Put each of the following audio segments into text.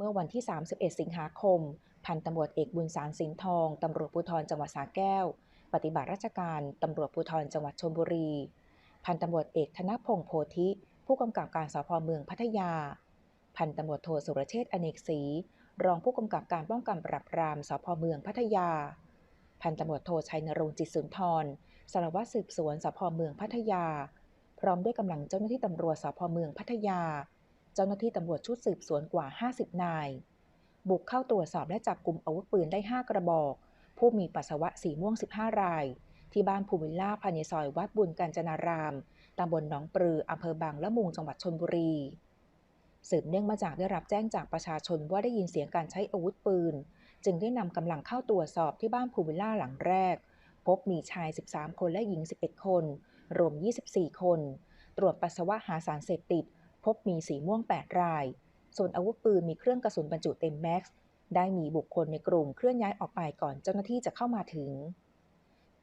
เมื่อวันที่ 31 สิงหาคม พันตำรวจเอกบุญสารสินทอง ตำรวจภูธรจังหวัดสระแก้ว ปฏิบัติราชการตำรวจภูธรจังหวัดชลบุรี พันตำรวจเอกธนพงษ์โพธิ ผู้กำกับการสพเมืองพัทยา พันตำรวจโทสุรเชษฐ์อเนกศรี รองผู้กำกับการป้องกันปราบปรามสพเมืองพัทยา พันตำรวจโทชัยนรงจิตสุนทร สารวัตรสืบสวนสพเมืองพัทยา พร้อมด้วยกำลังเจ้าหน้าที่ตำรวจสพเมืองพัทยา เจ้าหน้าที่ตำรวจชุดสืบสวนกว่า 50 นาย บุกเข้าตรวจสอบและจับกลุ่มอาวุธปืนได้ 5 กระบอก ผู้มีปัสสาวะสีม่วง 15 ราย ที่บ้านภูมิลล่าภายในซอยวัดบุญกาญจนาราม ตำบลหนองปลืออำเภอบางละมุงจังหวัดชนบุรี สืบเนื่องมาจากได้รับแจ้งจากประชาชนว่าได้ยินเสียงการใช้อาวุธปืน จึงได้นำกำลังเข้าตรวจสอบที่บ้านภูวิลล่าหลังแรก พบมีชาย 13 คนและหญิง 11 คน รวม 24 คน ตรวจปัสสาวะหาสารเสพติด บมีสีม่วง 8 ราย ส่วนอาวุธปืนมีเครื่องกระสุนบรรจุเต็มแม็กซ์ ได้มีบุคคลในกลุ่มเคลื่อนย้ายออกไปก่อนเจ้าหน้าที่จะเข้ามาถึง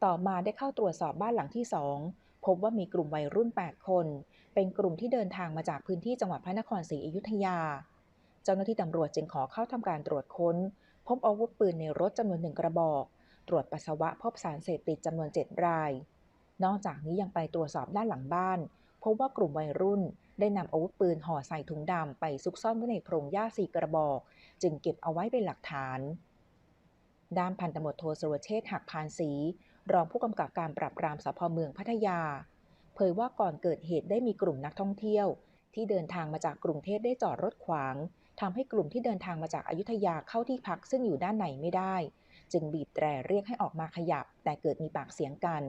ต่อมาได้เข้าตรวจสอบบ้านหลังที่ 2 พบว่ามีกลุ่มวัยรุ่น 8 คน เป็นกลุ่มที่เดินทางมาจากพื้นที่จังหวัดพระนครศรีอยุธยา เจ้าหน้าที่ตำรวจจึงขอเข้าทำการตรวจค้น พบอาวุธปืนในรถจำนวนหนึ่งกระบอก ตรวจปัสสาวะพบสารเสพติดจำนวน 7 ราย นอกจากนี้ยังไปตรวจสอบด้านหลังบ้าน พบว่ากลุ่มวัยรุ่น ได้นำอาวุธปืนห่อใส่ถุงดำไปซุกซ่อนไว้ในโพรงหญ้าสี่กระบอก จึงเก็บเอาไว้เป็นหลักฐานด้านพันตำรวจโทสุรเชษหักพานศรีรองผู้กำกับการปราบปรามสพเมืองพัทยา เผยว่าก่อนเกิดเหตุได้มีกลุ่มนักท่องเที่ยว ที่เดินทางมาจากกรุงเทพได้จอดรถขวางทำให้กลุ่มที่เดินทางมาจากอายุทยาเข้าที่พักซึ่งอยู่ด้านในไม่ได้ จึงบีบแตรเรียกให้ออกมาขยับ แต่เกิดมีปากเสียงกัน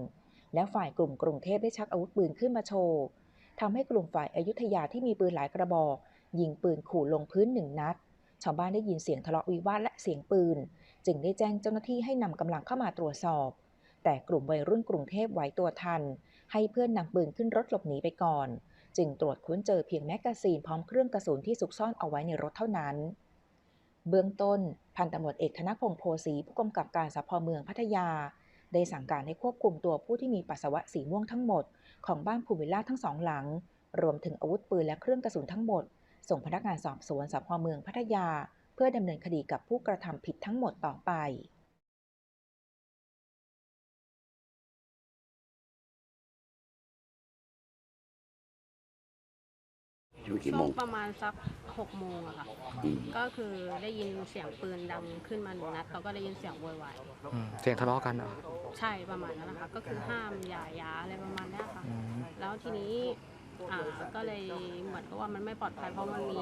และฝ่ายกลุ่มกรุงเทพได้ชักอาวุธปืนขึ้นมาโชว์ ทำให้กลุ่มฝ่ายอายุทยาที่มีปืนหลายกระบอก ยิงปืนขู่ลงพื้นหนึ่งนัด ชาวบ้านได้ยินเสียงทะเลาะวิวาทและเสียงปืน จึงได้แจ้งเจ้าหน้าที่ให้นำกำลังเข้ามาตรวจสอบ แต่กลุ่มวัยรุ่นกรุงเทพไหวตัวทัน ให้เพื่อนนำปืนขึ้นรถหลบหนีไปก่อน จึงตรวจค้นเจอเพียงแมกกาซีนพร้อมเครื่องกระสุนที่ซุกซ่อนเอาไว้ในรถเท่านั้น เบื้องต้นพันตำรวจเอกธนพงษ์โพสีผู้กำกับการสพเมืองพัทยา ได้สั่งการให้ควบคุมตัวผู้ที่มีปัสสาวะสีม่วงทั้งหมด ของบ้านภูวิลล่าทั้งสองหลัง รวมถึงอาวุธปืนและเครื่องกระสุนทั้งหมด ส่งพนักงานสอบสวนสพเมืองพัทยา เพื่อดำเนินคดีกับผู้กระทำผิดทั้งหมดต่อไป อยู่กี่ช่โมวงงประมาณสักหกโมงอะค่ะ อืม ก็คือได้ยินเสียงปืนดังขึ้นมาหนึ่งนัดเขาก็ได้ยินเสียงโวยวายอืมเสียงทะเลาะกันเหรอใช่ประมาณนั้นนะคะ ก็คือห้ามอย่าย้าอะไรประมาณเนี้ยค่ะ อืมแล้วทีนี้อ่าก็เลยเหมือนกับว่ามันไม่ปลอดภัยเพราะมันมี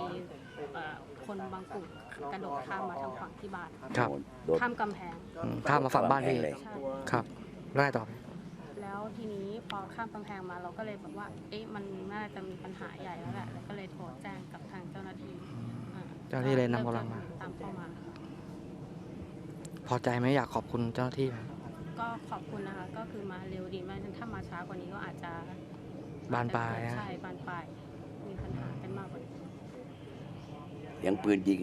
เอ่อคนบางกลุ่มกระโดดข้ามมาทางฝั่งที่บ้าน ครับโดนข้ามกำแพง อืมข้ามมาฝั่งบ้านพี่เลยใช่ ครับแล้วไงต่อแล้ว ทีนี้พอข้ามกำแพงมาเราก็เลยแบบว่า เอ๊ะมันน่าจะมีปัญหาใหญ่แล้วแหละแล้วก็เลยโทรแจ้งกับทางเจ้าหน้าที่อ่เจ้าหน้าที่เลยนำกำลังมา ตามเข้ามาพอใจไหมอยากขอบคุณเจ้าหน้าที่ไหมก็ขอบคุณนะคะ ก็คือมาเร็วดีไม่งั้นถ้ามาช้ากว่านี้ก็อาจจะบานปลายนะ ใช่บานปลายมีปัญหากันมากกว่านี้ เสียงปืนยิง